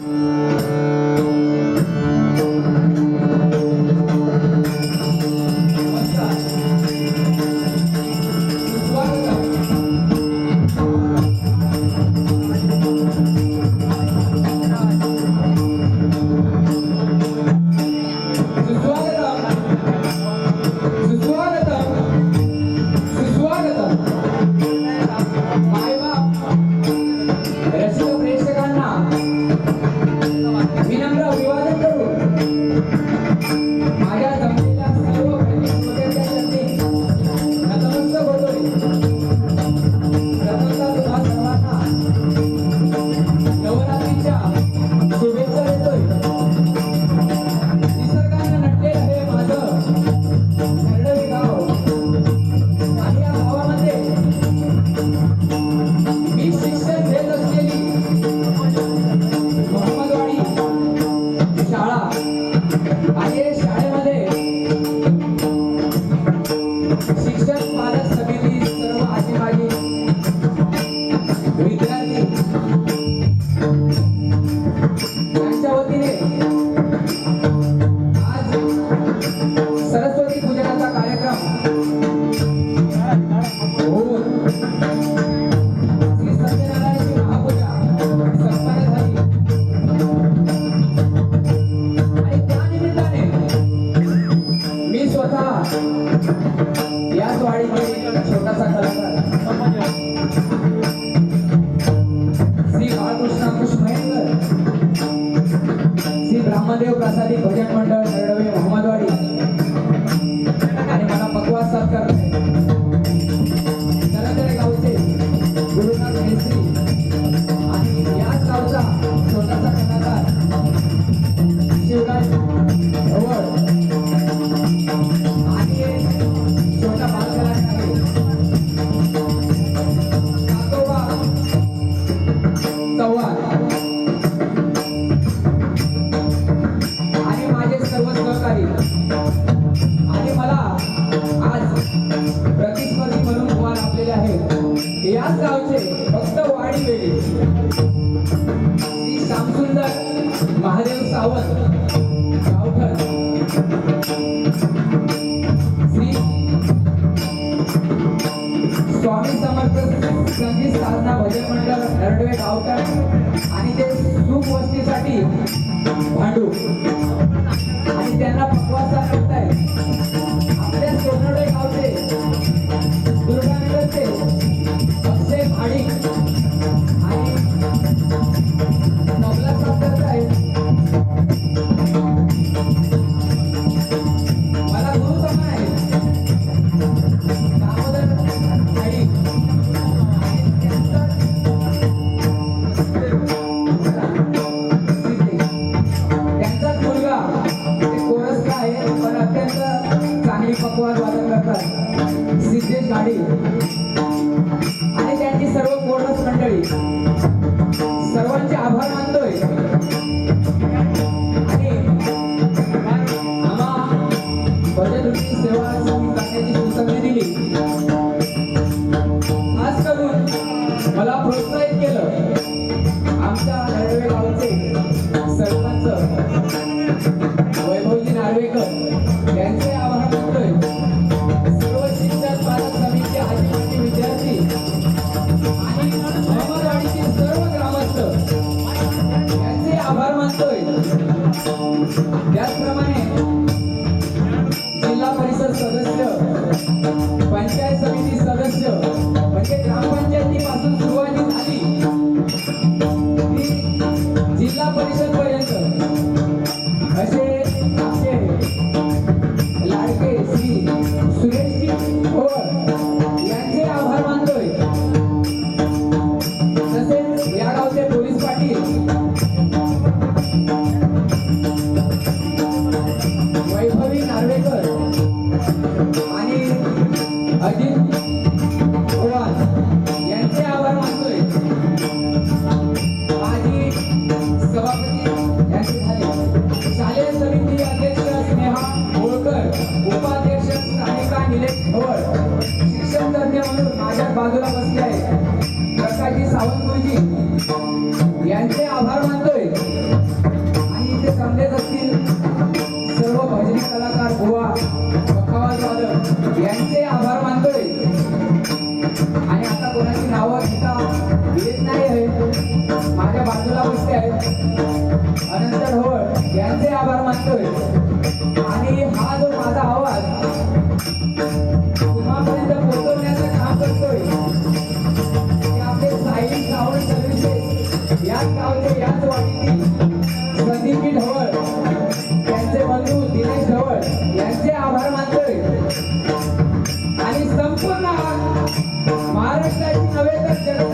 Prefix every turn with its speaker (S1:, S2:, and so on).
S1: you आणि मला आज प्रतिस्पर्धी म्हणून मान आपलेले आहेत. याच गावचे फक्त वाडी वेळी श्री श्यामसुंदर महादेव सावंत गावठण श्री स्वामी समर्थ संगीत साधना भजन मंडळ नरडवे गावठण आणि ते सुख वस्तीसाठी भांडू. चांगली पकवान वादन करतात. सिद्धेश गाडी आणि त्यांची सर्व कोरडस मंडळी. सर्वांचे आभार मानतोय. आणि आम्हा सेवा त्याचप्रमाणे C'est ça. मानतोय आणि हा जो माझा आवाज तुम्हापर्यंत पोहोचवण्याचं काम करतोय आपले साई सावंत सर्व्हिसेस याच गावचे याच वाडीतील संदीपी ढवळ त्यांचे बंधू दिनेश ढवळ यांचे आभार मानतोय. आणि संपूर्ण महाराष्ट्राची नव्हे तर जगताची